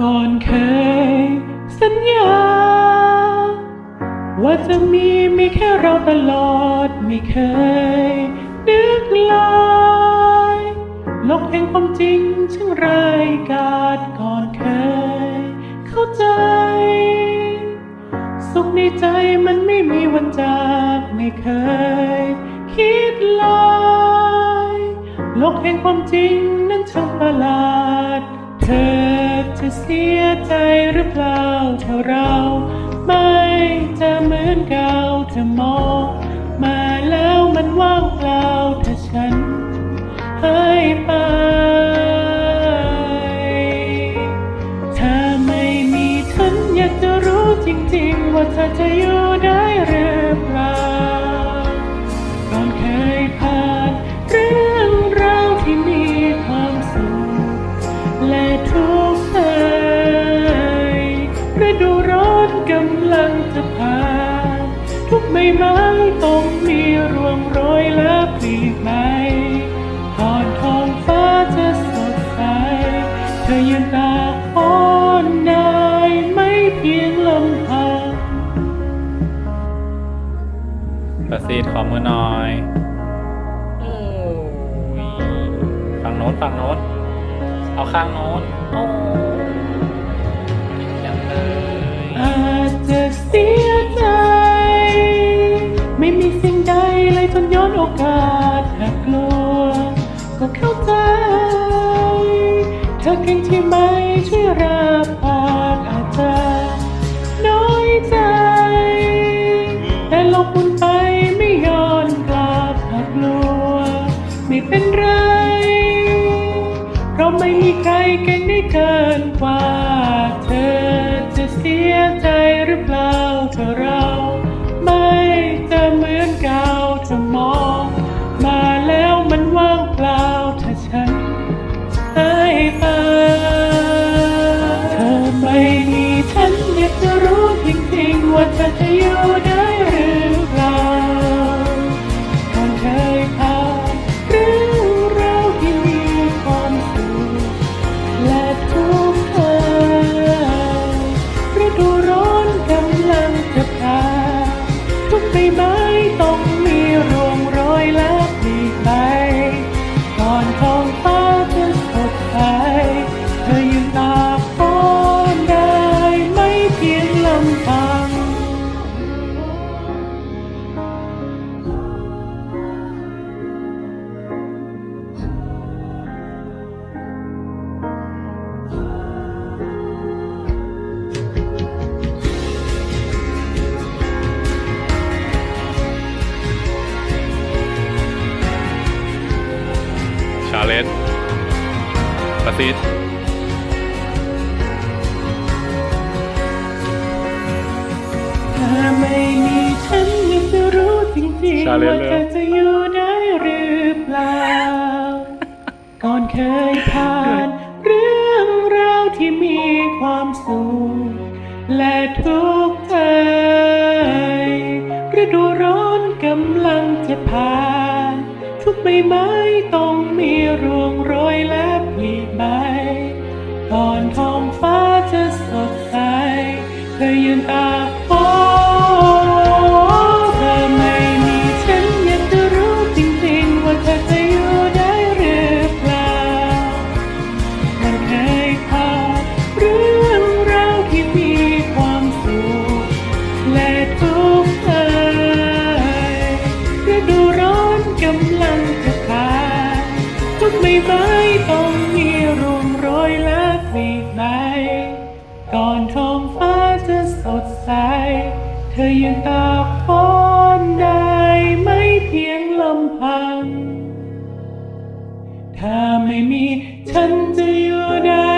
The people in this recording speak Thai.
ก่อนเคยสัญญา ว่าจะมีมีแค่เราตลอดไม่เคยนึกลายลกแห่งความจริงช่างรายกาจก่อนเคยเข้าใจ สุขในใจมันไม่มีวันจากไม่เคยคิดลายลกแห่งความจริงนั้นช่างประหลาดเธอะเสียใจหรือเปล่าถ้าเรา ไม่จะเหมือนเก่าเธอมองมาแล้วมันว่างเปล่าถ้าฉันให้ไปถ้าไม่มีฉันอยากจะรู้จริงๆ ว่าเธอจะอยู่ได้หรือเปล่า จะผ่านทุกใบไม้ต้องมีร่วงโรยและปลีกใบก่อนท้องฟ้าจะสดใส เธอยืนตากฝนได้ไม่เพียงลำพังประสิทธิ์ขอมือหน่อยโอ้ยฝั่งโน้นฝั่งโน้น เอาข้างโน้นโอ้ ธอเก่งที่ไหมช่วยรับปากอาจจะน้อยใจ แต่ลบมุนไปไม่ย้อนกลับหากลัว ไม่เป็นไร เพราะไม่มีใครเก่งได้เกินกว่า เธอจะเสียใจหรือเปล่าถ้า ว่าเธอจะอยู่ได้หรือเปล่าก่อนเคยผ่านเรื่องราวที่มีความสุขและทุกข์ใจฤดูร้อนาเลนจ์ประสิทธิ์ถ้าไม่มีฉันยังจะรู้จริงๆชาเลว่านจ์เลยเธอจะอยู่ได้หรือเปล่า ก่อนเคยผ่านเรื่องราวที่มีความสุขและทุก ต้องมีร่วงโรง ทุกใบไม้ต้องมีร่วงโรยและปลีกใบก่อนท้องฟ้าจะสดใส เธอยังตากฝนได้ไม่เพียงลำพัง ถ้าไม่มีฉันจะอยู่ได้